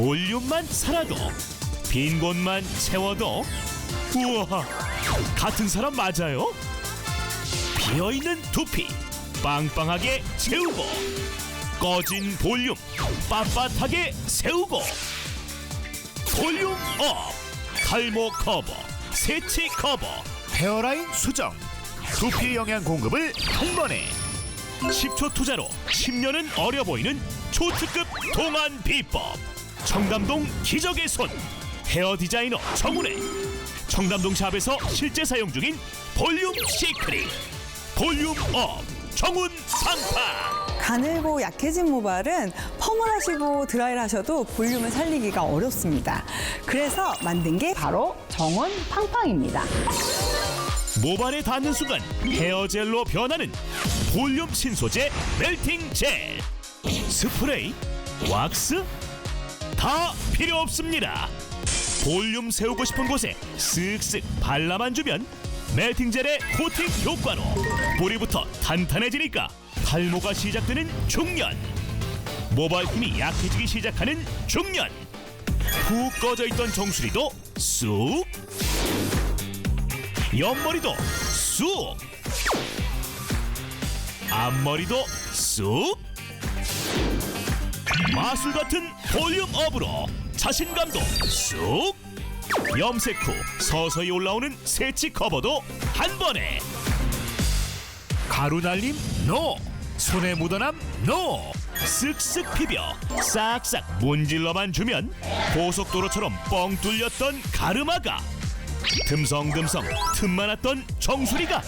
볼륨만 살아도 빈 곳만 채워도 우와 같은 사람 맞아요? 비어있는 두피 빵빵하게 채우고 꺼진 볼륨 빳빳하게 세우고 볼륨 업 탈모 커버 세치 커버 헤어라인 수정 두피 영양 공급을 한 번에 10초 투자로 10년은 어려 보이는 초특급 동안 비법 청담동 기적의 손. 헤어 디자이너 정훈의. 청담동 샵에서 실제 사용 중인 볼륨 시크릿. 볼륨 업. 정훈 상파. 가늘고 약해진 모발은 펌을 하시고 드라이를 하셔도 볼륨을 살리기가 어렵습니다. 그래서 만든 게 바로 정원 팡팡입니다. 모발에 닿는 순간 헤어젤로 변하는 볼륨 신소재 멜팅 젤. 스프레이 왁스 다 필요 없습니다. 볼륨 세우고 싶은 곳에 쓱쓱 발라만 주면 멜팅 젤의 코팅 효과로 뿌리부터 탄탄해지니까 탈모가 시작되는 중년 모발 힘이 약해지기 시작하는 중년. 푹 꺼져 있던 정수리도 쑥 옆머리도 쑥 앞머리도 쑥 마술 같은 볼륨업으로 자신감도 쑥 염색 후 서서히 올라오는 새치 커버도 한 번에. 가루 날림 노. 손에 묻어남 노. 쓱쓱 비벼 싹싹 문질러만 주면 고속도로처럼 뻥 뚫렸던 가르마가 듬성듬성 틈 많았던 정수리가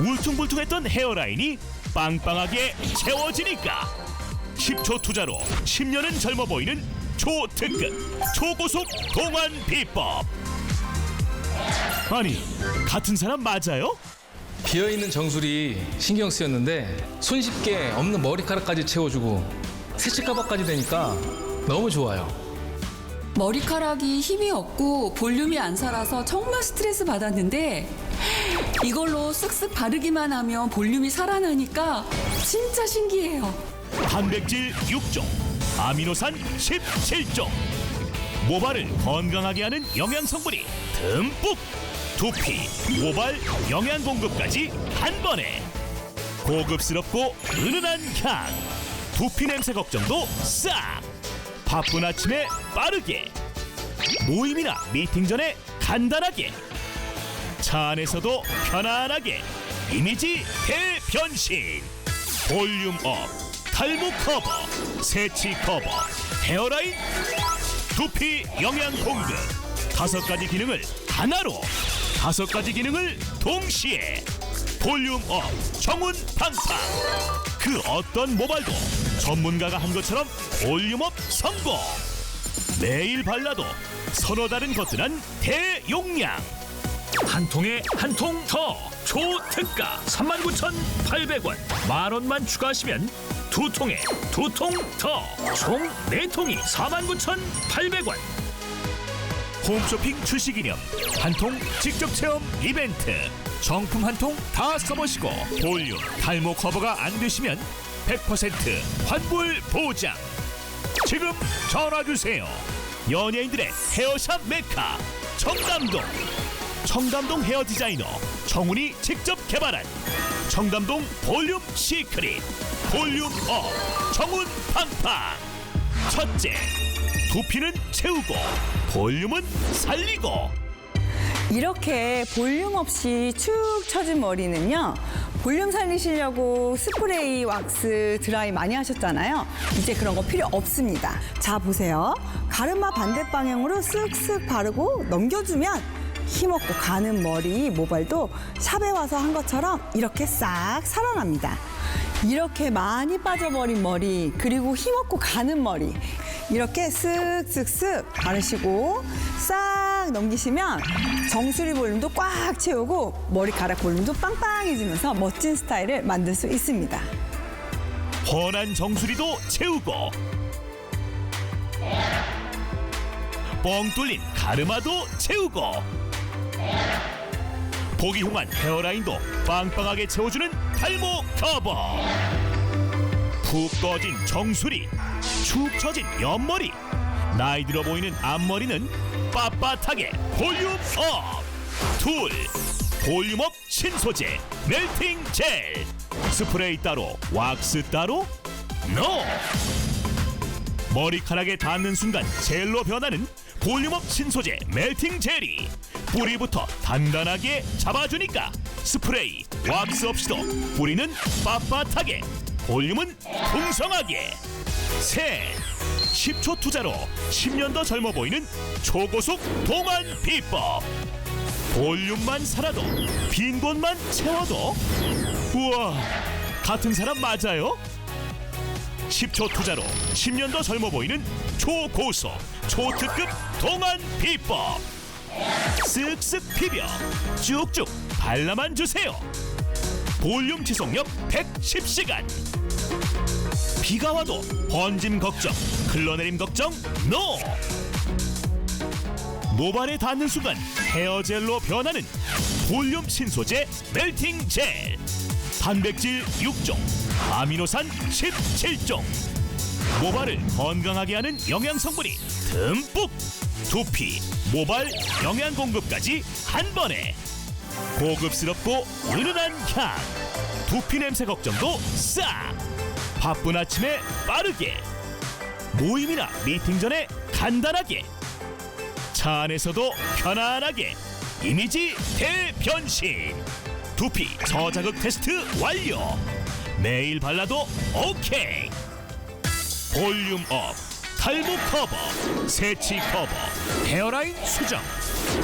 울퉁불퉁했던 헤어라인이 빵빵하게 채워지니까 10초 투자로 10년은 젊어 보이는 초특급 초고속 동안 비법 아니 같은 사람 맞아요? 비어있는 정수리 신경 쓰였는데 손쉽게 없는 머리카락까지 채워주고 세치가방까지 되니까 너무 좋아요. 머리카락이 힘이 없고 볼륨이 안 살아서 정말 스트레스 받았는데 이걸로 쓱쓱 바르기만 하면 볼륨이 살아나니까 진짜 신기해요. 단백질 6종, 아미노산 17종. 모발을 건강하게 하는 영양 성분이 듬뿍. 두피, 모발, 영양 공급까지 한 번에. 고급스럽고 은은한 향. 두피 냄새 걱정도 싹. 바쁜 아침에 빠르게. 모임이나 미팅 전에 간단하게. 차 안에서도 편안하게. 이미지 대변신. 볼륨 업, 탈모 커버, 세치 커버, 헤어라인, 두피 영양 공급. 다섯 가지 기능을 하나로 다섯 가지 기능을 동시에. 볼륨 업 정운 팡팡 그 어떤 모발도 전문가가 한 것처럼 볼륨 업 성공. 매일 발라도 서로 다른 거뜬한 대용량. 한 통에 한 통 더. 초특가 39,800원. 만 원만 추가하시면 두 통에 두 통 더. 총 네 통이 49,800원. 홈쇼핑 출시 기념 한 통 직접 체험 이벤트. 정품 한 통 다 써보시고 볼륨 탈모 커버가 안 되시면 100% 환불 보장. 지금 전화 주세요. 연예인들의 헤어샵 메카 청담동. 청담동 헤어 디자이너 정훈이 직접 개발한 청담동 볼륨 시크릿 볼륨 업 정훈 팡팡. 첫째, 두피는 채우고 볼륨은 살리고. 이렇게 볼륨 없이 축 처진 머리는요. 볼륨 살리시려고 스프레이, 왁스, 드라이 많이 하셨잖아요. 이제 그런 거 필요 없습니다. 자, 보세요. 가르마 반대 방향으로 쓱쓱 바르고 넘겨주면 힘없고 가는 머리, 모발도 샵에 와서 한 것처럼 이렇게 싹 살아납니다. 이렇게 많이 빠져버린 머리, 그리고 힘없고 가는 머리. 이렇게 쓱쓱쓱 바르시고 싹 넘기시면 정수리 볼륨도 꽉 채우고 머리카락 볼륨도 빵빵해지면서 멋진 스타일을 만들 수 있습니다. 훤한 정수리도 채우고 뻥 뚫린 가르마도 채우고 보기 흉한 헤어라인도 빵빵하게 채워주는 탈모 커버. 푹 꺼진 정수리 축 처진 옆머리 나이 들어 보이는 앞머리는 빳빳하게 볼륨 업! 툴 볼륨업 신소재 멜팅 젤. 스프레이 따로 왁스 따로? 노 머리카락에 닿는 순간 젤로 변하는 볼륨업 신소재 멜팅 젤이 뿌리부터 단단하게 잡아주니까 스프레이 왁스 없이도 뿌리는 빳빳하게 볼륨은 풍성하게. 셋 10초 투자로 10년 더 젊어 보이는 초고속 동안 비법. 볼륨만 살아도 빈 곳만 채워도 우와 같은 사람 맞아요? 10초 투자로 10년 더 젊어 보이는 초고속 초특급 동안 비법 쓱쓱 비벼. 쭉쭉 발라만 주세요. 볼륨 지속력 110시간. 비가 와도 번짐 걱정 흘러내림 걱정 NO. 모발에 닿는 순간 헤어젤로 변하는 볼륨 신소재 멜팅 젤. 단백질 6종 아미노산 17종. 모발을 건강하게 하는 영양 성분이 듬뿍 두피 모발 영양 공급까지 한 번에. 고급스럽고 은은한 향. 두피 냄새 걱정도 싹 바쁜 아침에 빠르게. 모임이나 미팅 전에 간단하게. 차 안에서도 편안하게. 이미지 대변신. 두피 저자극 테스트 완료. 매일 발라도 오케이. 볼륨 업 탈모 커버 세치 커버 헤어라인 수정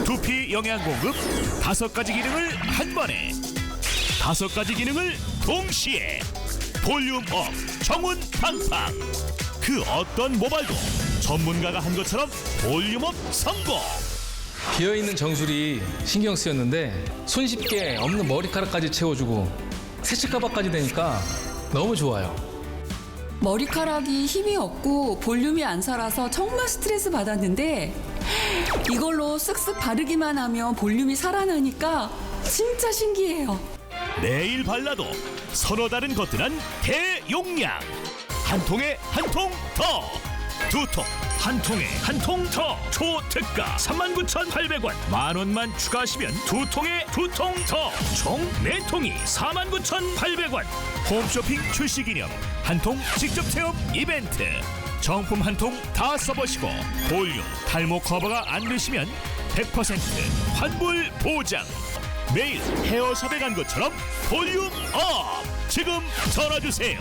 두피 영양 공급 다섯 가지 기능을 한 번에. 다섯 가지 기능을 동시에. 볼륨 업 정운 팡팡. 그 어떤 모발도 전문가가 한 것처럼 볼륨 업 성공. 비어있는 정수리 신경 쓰였는데 손쉽게 없는 머리카락까지 채워주고 세치 가방까지 되니까 너무 좋아요. 머리카락이 힘이 없고 볼륨이 안 살아서 정말 스트레스 받았는데 이걸로 쓱쓱 바르기만 하면 볼륨이 살아나니까 진짜 신기해요. 매일 발라도 서로 다른 것들은 대용량. 한 통에 한 통 더. 두 통 한 통에 한 통 더. 초특가 39,800원. 만 원만 추가하시면 두 통에 두 통 더. 총 네 통이 49,800원. 홈쇼핑 출시 기념 한 통 직접 체험 이벤트. 정품 한 통 다 써보시고 볼륨 탈모 커버가 안 되시면 100% 환불 보장. 매일 헤어샵에 간 것처럼 볼륨 업! 지금 전화 주세요.